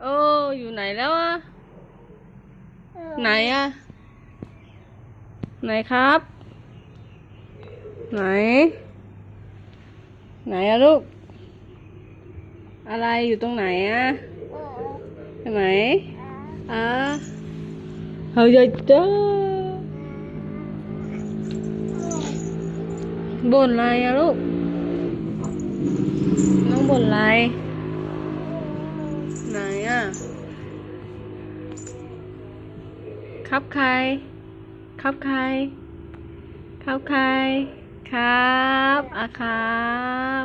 โอ้อยู่ไหนแล้วอะไหนอะไหนครับ ไหน ไหนอะลูก อะไรอยู่ตรงไหนอะใช่ไหมอะเฮ้ยเจ้าบ่นอะไรอะลูก น้องบ่นอะไรไหนอะ ครับใคร ครับใคร ครับใคร ครับอะครับ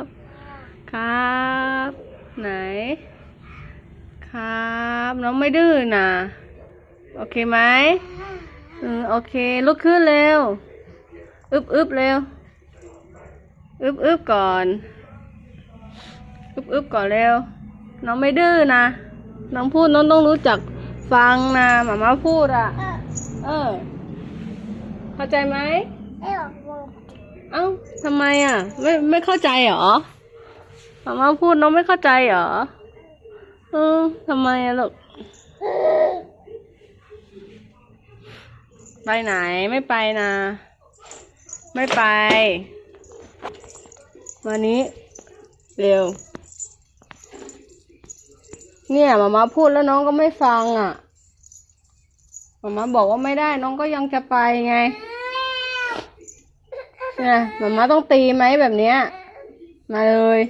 ครับ ไหน ครับ น้องไม่ดื้อนะโอเคไหมอืมโอเค ลุกขึ้นเร็ว อึบอึบเร็ว อึบอึบก่อน อึบอึบก่อนเร็ว น้องไม่ดื้อนะ น้องพูดน้องต้องรู้จักฟังนะหมาม่าพูดอะ เออ เข้าใจไหมเอ้าทำไมอะ ไม่ไม่เข้าใจเหรอหมาม่าพูดน้องไม่เข้าใจเหรอเออทำไมอะลูกไปไหนไม่ไปนะ ไม่ไป วันนี้ เร็ว เนี่ยหมามาพูดแล้วน้องก็ไม่ฟังอะหมามาบอกว่าไม่ได้น้องก็ยังจะไปไงเนี่ยหมามาต้องตีไหมแบบเนี้ย มาเลย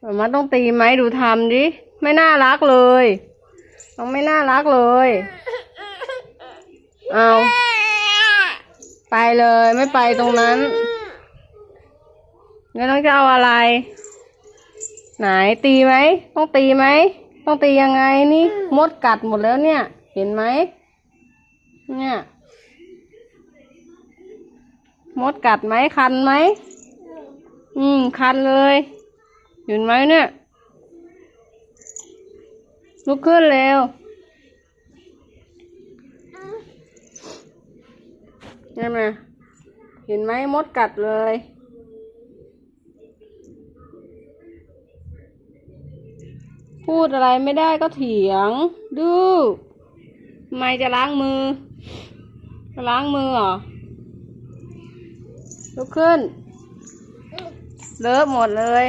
หมามาต้องตีไหมดูทำดิไม่น่ารักเลยน้องไม่น่ารักเลยเอาไปเลยไม่ไปตรงนั้นงั้นน้องจะเอาอะไร ไหนตีไหมต้องตีไหมต้องตียังไงนี่มดกัดหมดแล้วเนี่ย เห็นไหมเนี่ยมดกัดไหมคันไหมอืมคันเลยเห็นไหมเนี่ยลุกขึ้นเร็วใช่ไหมเห็นไหมมดกัดเลย พูดอะไรไม่ได้ก็เถียงดูไม่จะล้างมือจะล้างมือเหรอลุกขึ้น เลอะหมดเลย